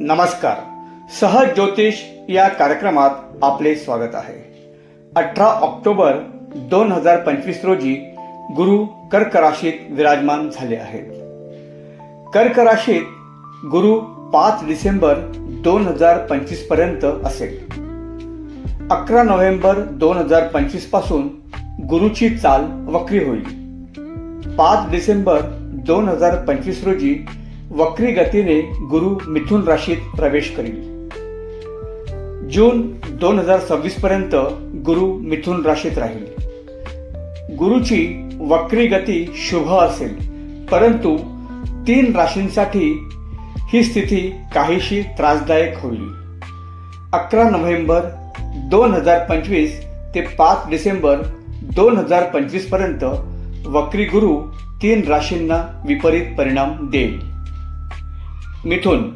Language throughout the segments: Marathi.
नमस्कार. सहज ज्योतिष या कार्यक्रमात आपले स्वागत आहे. अठरा ऑक्टोबर दोन हजार पंचवीस रोजी गुरु कर्क राशीत विराजमान झाले आहेत. कर्क राशीत गुरु पाच डिसेंबर दोन हजार पंचवीसपर्यंत असेल. अकरा नोव्हेंबर दोन हजार पंचवीसपासून गुरुची चाल वक्री होईल. पाच डिसेंबर दोन हजार पंचवीस रोजी वक्री गतीने गुरु मिथुन राशीत प्रवेश करील. जून दोन हजार सव्वीस पर्यंत गुरु मिथुन राशीत राहील. गुरुची वक्री गती शुभ असेल परंतु तीन राशींसाठी ही स्थिती काहीशी त्रासदायक होईल. अकरा नोव्हेंबर दोन हजार पंचवीस ते पाच डिसेंबर दोन हजार पंचवीसपर्यंत वक्री गुरु तीन राशींना विपरीत परिणाम देईल. मिथुन.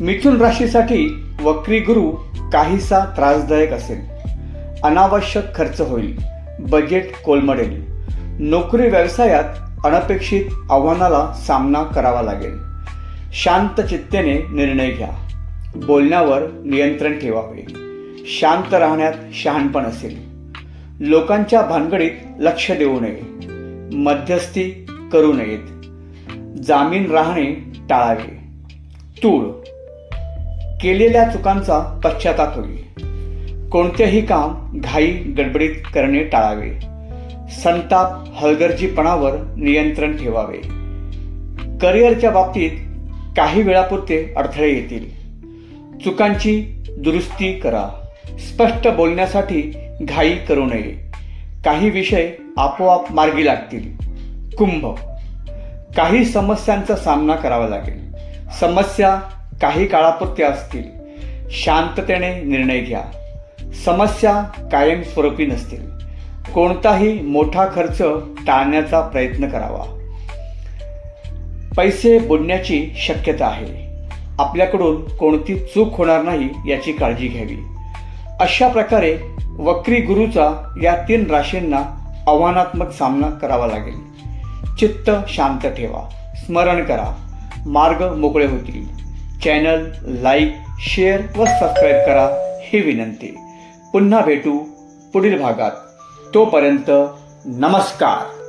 मिथुन राशीसाठी वक्री गुरु काहीसा त्रासदायक असेल. अनावश्यक खर्च होईल. बजेट कोलमडेल. नोकरी व्यवसायात अनपेक्षित आव्हानाला सामना करावा लागेल. शांत चित्तेने निर्णय घ्या. बोलण्यावर नियंत्रण ठेवावे. शांत राहण्यात शहाणपण असेल. लोकांच्या भानगडीत लक्ष देऊ नये. मध्यस्थी करू नयेत. जामीन राहणे टाळावे तूळ. केलेल्या चुकांचा पश्चाताप होईल. कोणतेही काम घाई गडबडीत करणे टाळावे. संताप हलगर्जीपणावर नियंत्रण ठेवावे. करिअरच्या बाबतीत काही वेळापुरते अडथळे येतील. चुकांची दुरुस्ती करा. स्पष्ट बोलण्यासाठी घाई करू नये. काही विषय आपोआप मार्गी लागतील. कुंभ. काही समस्यांचा सामना करावा लागेल. समस्या काही काळापुरत्या असतील. शांततेने निर्णय घ्या. समस्या कायमस्वरूपी नसतील. कोणताही मोठा खर्च टाळण्याचा प्रयत्न करावा. पैसे बुडण्याची शक्यता आहे. आपल्याकडून कोणती चूक होणार नाही याची काळजी घ्यावी. अशा प्रकारे वक्री गुरुचा या तीन राशींना आव्हानात्मक सामना करावा लागेल. चित्त शांत ठेवा स्मरण करा. मार्ग मोकळे होतील. चॅनल लाईक शेअर व सबस्क्राईब करा ही विनंती. पुन्हा भेटू पुढील भागात. तोपर्यंत नमस्कार.